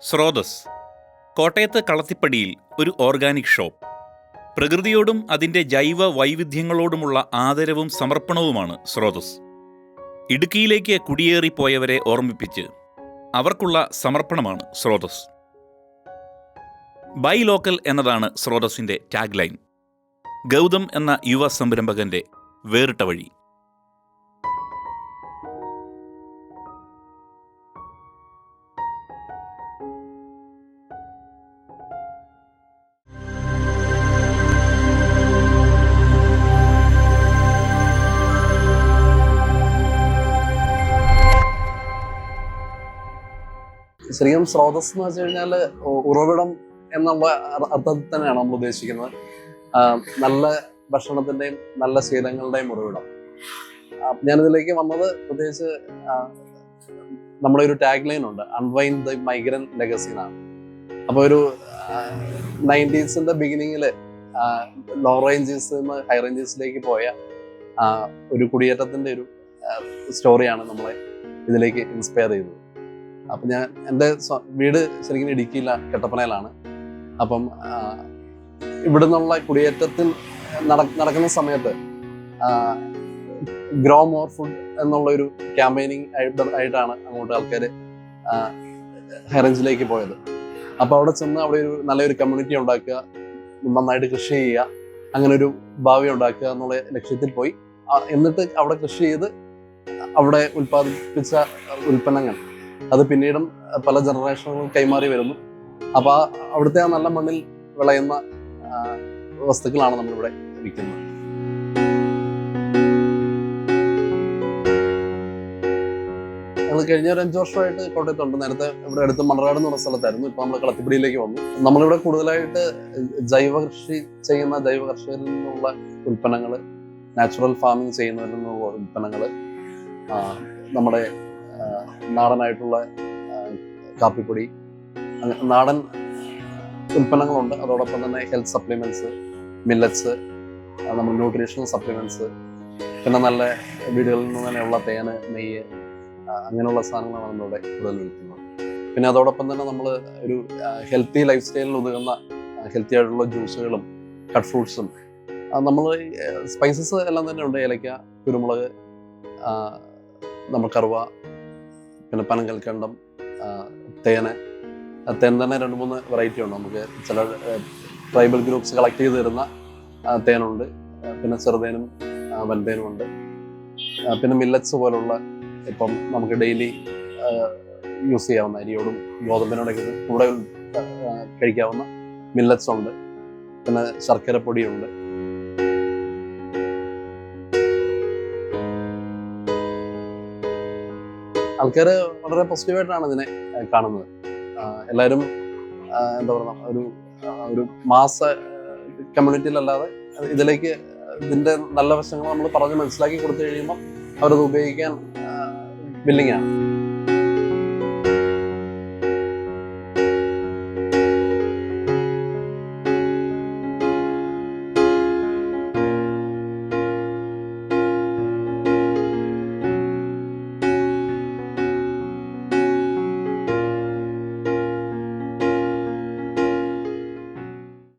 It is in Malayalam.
സ്രോതസ് കോട്ടയത്ത് കളത്തിപ്പടിയിൽ ഒരു ഓർഗാനിക് ഷോപ്പ്. പ്രകൃതിയോടും അതിന്റെ ജൈവ വൈവിധ്യങ്ങളോടുമുള്ള ആദരവും സമർപ്പണവുമാണ് സ്രോതസ്. ഇടുക്കിയിലേക്ക് കുടിയേറിപ്പോയവരെ ഓർമ്മിപ്പിച്ച് അവർക്കുള്ള സമർപ്പണമാണ് സ്രോതസ്. ബൈ ലോക്കൽ എന്നതാണ് സ്രോതസ്സിന്റെ ടാഗ് ലൈൻ ഗൗതം എന്ന യുവ സംരംഭകന്റെ വേറിട്ട വഴി. ശരിക്കും സ്രോതസ് എന്ന് വെച്ച് കഴിഞ്ഞാൽ ഉറവിടം എന്നുള്ള അർത്ഥത്തിൽ തന്നെയാണ് നമ്മൾ ഉദ്ദേശിക്കുന്നത്. നല്ല ഭക്ഷണത്തിന്റെയും നല്ല ശീലങ്ങളുടെയും ഉറവിടം. ഞാനിതിലേക്ക് വന്നത് പ്രത്യേകിച്ച് നമ്മുടെ ഒരു ടാഗ് ലൈൻ ഉണ്ട്. അൺവൈൻ ദ മൈഗ്രൻ ലെഗസി എന്നാണ്. അപ്പൊ ഒരു നയന്റീസിന്റെ ബിഗിനിങ്ങിൽ ലോ റേഞ്ചസ് ഹൈ റേഞ്ചസിലേക്ക് പോയ ഒരു കുടിയേറ്റത്തിന്റെ ഒരു സ്റ്റോറിയാണ് നമ്മളെ ഇതിലേക്ക് ഇൻസ്പയർ ചെയ്തത്. അപ്പൊ ഞാൻ എന്റെ വീട് ശരിക്കും ഇടുക്കിയില്ല കട്ടപ്പനയിലാണ്. അപ്പം ഇവിടെ നിന്നുള്ള കുടിയേറ്റത്തിൽ നട- നടക്കുന്ന സമയത്ത് ഗ്രോ മോർ ഫുഡ് എന്നുള്ള ഒരു ക്യാമ്പയിനിങ് ആയിട്ടാണ് അങ്ങോട്ട് ആൾക്കാർ ഹെറഞ്ചിലേക്ക് പോയത്. അപ്പോൾ അവിടെ ചെന്ന് അവിടെ ഒരു നല്ലൊരു കമ്മ്യൂണിറ്റി ഉണ്ടാക്കുക നന്നായിട്ട് കൃഷി ചെയ്യുക അങ്ങനെ ഒരു ഭാവി ഉണ്ടാക്കുക എന്നുള്ള ലക്ഷ്യത്തിൽ പോയി. എന്നിട്ട് അവിടെ കൃഷി ചെയ്ത് അവിടെ ഉൽപ്പാദിപ്പിച്ച ഉൽപ്പന്നങ്ങൾ അത് പിന്നീടും പല ജനറേഷനുകളും കൈമാറി വരുന്നു. അപ്പോൾ അവിടുത്തെ ആ നല്ല മണ്ണിൽ വിളയുന്ന വസ്തുക്കളാണ് നമ്മളിവിടെ വിൽക്കുന്നത്. ഞങ്ങൾ കഴിഞ്ഞ ഒരു അഞ്ചു വർഷമായിട്ട് കോട്ടയത്തുണ്ട് നേരത്തെ ഇവിടെ അടുത്ത് മണറാട് എന്ന് പറഞ്ഞ സ്ഥലത്തായിരുന്നു. ഇപ്പൊ നമ്മൾ കളത്തിപ്പിടിയിലേക്ക് വന്നു. നമ്മളിവിടെ കൂടുതലായിട്ട് ജൈവ കൃഷി ചെയ്യുന്ന ജൈവ കർഷകരിൽ നിന്നുള്ള ഉൽപ്പന്നങ്ങൾ നാച്ചുറൽ ഫാമിംഗ് ചെയ്യുന്നവരിൽ നിന്നുള്ള ഉൽപ്പന്നങ്ങൾ നമ്മുടെ നാടനായിട്ടുള്ള കാപ്പിപ്പൊടി നാടൻ ഉൽപ്പന്നങ്ങളുണ്ട്. അതോടൊപ്പം തന്നെ ഹെൽത്ത് സപ്ലിമെന്റ്സ് മില്ലറ്റ്സ് നമ്മൾ ന്യൂട്രീഷണൽ സപ്ലിമെന്റ്സ് പിന്നെ നല്ല വീടുകളിൽ നിന്ന് തന്നെയുള്ള തേന് നെയ്യ് അങ്ങനെയുള്ള സാധനങ്ങളാണ് നമ്മളിവിടെ കൂടുതൽ വിൽക്കുന്നത്. പിന്നെ അതോടൊപ്പം തന്നെ നമ്മൾ ഒരു ഹെൽത്തി ലൈഫ് സ്റ്റൈലിൽ ഒതുങ്ങുന്ന ഹെൽത്തി ആയിട്ടുള്ള ജ്യൂസുകളും കട്ട് ഫ്രൂട്ട്സും നമ്മൾ സ്പൈസസ് എല്ലാം തന്നെ ഉണ്ട്. ഏലക്ക കുരുമുളക് നമ്മൾ കറുവ പിന്നെ പനങ്കൽക്കണ്ടം കൽക്കണ്ടം തേന് തേൻ തന്നെ രണ്ട് മൂന്ന് വെറൈറ്റി ഉണ്ട്. നമുക്ക് ചില ട്രൈബൽ ഗ്രൂപ്പ്സ് കളക്ട് ചെയ്ത് തരുന്ന തേനുണ്ട്. പിന്നെ ചെറുതേനും വൻതേനും ഉണ്ട്. പിന്നെ മില്ലറ്റ്സ് പോലുള്ള ഇപ്പം നമുക്ക് ഡെയിലി യൂസ് ചെയ്യാവുന്ന അരിയോടും ഗോതമ്പിനോടൊക്കെ കൂടെ കഴിക്കാവുന്ന മില്ലറ്റ്സ് ഉണ്ട്. പിന്നെ ശർക്കര പൊടിയുണ്ട്. ആൾക്കാർ വളരെ പോസിറ്റീവായിട്ടാണ് ഇതിനെ കാണുന്നത്. എല്ലാവരും എന്താ പറയുക ഒരു ഒരു മാസ കമ്മ്യൂണിറ്റിയിലല്ലാതെ ഇതിലേക്ക് ഇതിന്റെ നല്ല വശങ്ങൾ നമ്മൾ പറഞ്ഞ് മനസ്സിലാക്കി കൊടുത്തു കഴിയുമ്പോൾ അവരത് ഉപയോഗിക്കാൻ വില്ലിങ്ങാണ്